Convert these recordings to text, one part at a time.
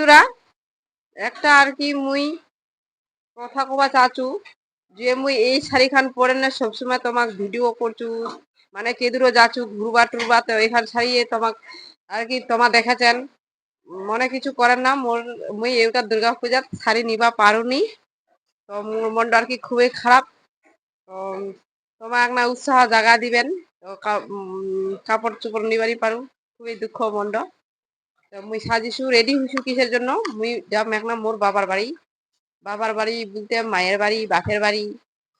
বন্ধুরা, একটা আর কি মুই কথা কবা চাচু যে মুই এই শাড়ি খান পরে না সবসময় তোমাক ভিডিও করছু মানে কেদুরও যাচু ঘুরবা টুরবা, তো এখান ছাড়িয়ে তোমাক আর কি তোমা দেখাছেন মনে কিছু করেন না, মোর, মুই এইটা দুর্গা পূজার শাড়ি নিবা পারুনি, তো মোর মনটা আর কি খুবই খারাপ। তো তোমাক না উৎসাহ জাগা দিবেন কাপড় চোপড় নিবারই পারু, খুবই দুঃখ মন্ড মুই সাজিছু রেডি হইছু কিসের জন্য? মুই যাম একনা মোর বাবার বাড়ি। বাবার বাড়ি বলতে মায়ের বাড়ি, বাপের বাড়ি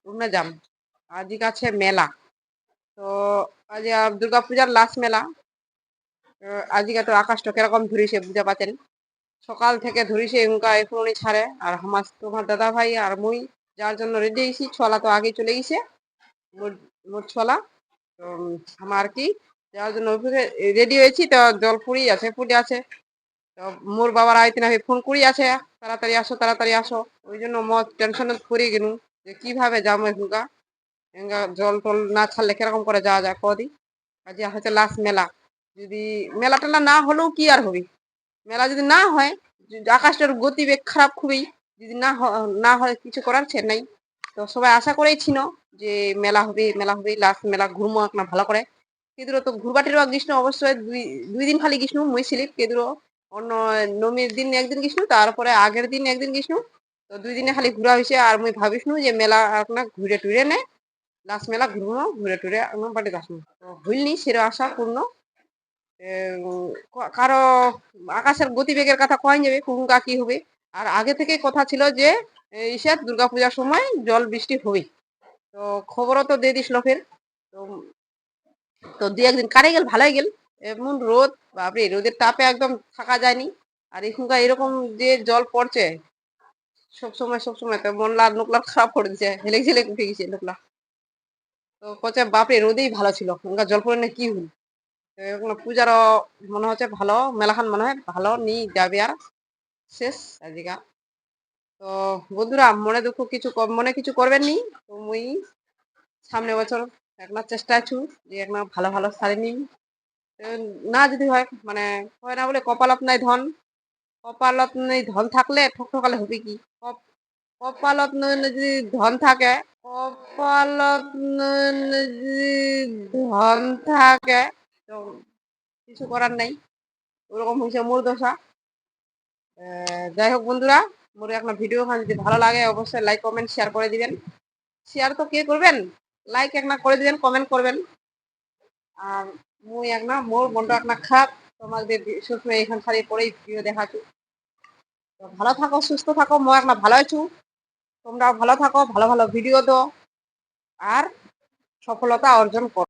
ওখানে যাম আজকে আছে মেলা। তো আজ দুর্গা পূজার লাস্ট মেলা। আজকে তো আকাশটা কীরকম ধরিছে বুঝতে পাচ্ছেন? সকাল থেকে ধরিছে উনকা এখনই ছাড়ে। আর আমার তোমার দাদা ভাই আর মুই যার জন্য রেডি হয়েছি ছলা তো আগে চলে গেছে। মোর মোর ছলা। তো আমার কি যার জন্য রেডি হয়েছি, তো জল পুরি আছে পুরি আছে। তো মোর বাবার আইতে না ফোন করি আছে, তাড়াতাড়ি আসো তাড়াতাড়ি আসো। ওই জন্য মত টেনশন পড়ে গেল যে কীভাবে যাব এখানকা এখানকা জল টল না ছাড়লে কীরকম করে যাওয়া যায় কদি আজ হচ্ছে লাস্ট মেলা। যদি মেলা টেলা না হলেও কি আর হবে? মেলা যদি না হয় আকাশটার গতিবেগ খারাপ খুবই, যদি না না হয় কিছু করার ছে নাই। তো সবাই আশা করেই ছিল যে মেলা হবে মেলা হবে লাস্ট মেলা ঘুরবো না ভালো করে। কেদুরো তো ঘুরবাটির গ্রীষ্ম অবশ্যই দুই দুই দিন খালি গ্রীষ্ম মুই স্লিপ কেদুরো। অন্য নবমীর দিন একদিন গেছিল তারপরে আগের দিন একদিন গেছিল তো দুই দিনে খালি ঘুরা হয়েছে, আর মুই ভাবিসনু যে মেলা আপনার ঘুরে টুরে নে। লাস্ট মেলা ঘুরবো, ঘুরে টুরে আপনার বাড়িতে আসব। হইলনি সেটা আশা পূর্ণ। কারও আকাশের গতিবেগের কথা কয় যাবে কুকুকা কি হবে? আর আগে থেকে কথা ছিল যে ইসে দুর্গাপূজার সময় জল বৃষ্টি হবে তো খবরও তো দিয়ে দিস লোকের। তো তো দুই একদিন কারে গেল, ভালোই গেল। এমন রোদ, বাপরে, রোদের তাপে একদম থাকা যায়নি। আর এখনকার এরকম যে জল পড়ছে, সব সময় সব সময় তো মনলা নোকলা খারাপ করে দিচ্ছে হেলে ঝেলে উঠে গেছে নোকলা। তো কচ্ছে, বাপরে, রোদেই ভালো ছিল। এখনকার জল পড়ে না কি হল? এখন পূজারও মনে হচ্ছে ভালো, মেলাখান মনে হয় ভালো নি যাবে আর। শেষ আজকে তো বন্ধুরা, মনে দুঃখ কিছু মনে কিছু করবেন নি? তো মুই সামনে বছর একটা চেষ্টা আছু, যে একটা ভালো ভালো শাড়ি নিই না যদি হয় মানে হয় না বলে কপালত নাই ধন। কপালত নেই ধন থাকলে ঠকঠকালে হবে কি? কপ- কপালত যদি ধন থাকে কপালত যদি ধন থাকে, তো কিছু করার নাই। ওরকম হয়েছে মোর দশা। যাই হোক বন্ধুরা, মোর একটা ভিডিও যদি ভালো লাগে, অবশ্যই লাইক কমেন্ট শেয়ার করে দিবেন। শেয়ার তো কে করবেন? লাইক একনা করে দিবেন কমেন্ট করবেন। আর মুই একনা, মোর মনটা একনা খারাপ তোমাদের সবসময় এখান খালি পরেই ভিডিও দেখাচ্ছি তো ভালো থাকো, সুস্থ থাকো, মই একনা ভালো আছো তোমরা ভালো থাকো, ভালো ভালো ভিডিও দাও। আর সফলতা অর্জন করো।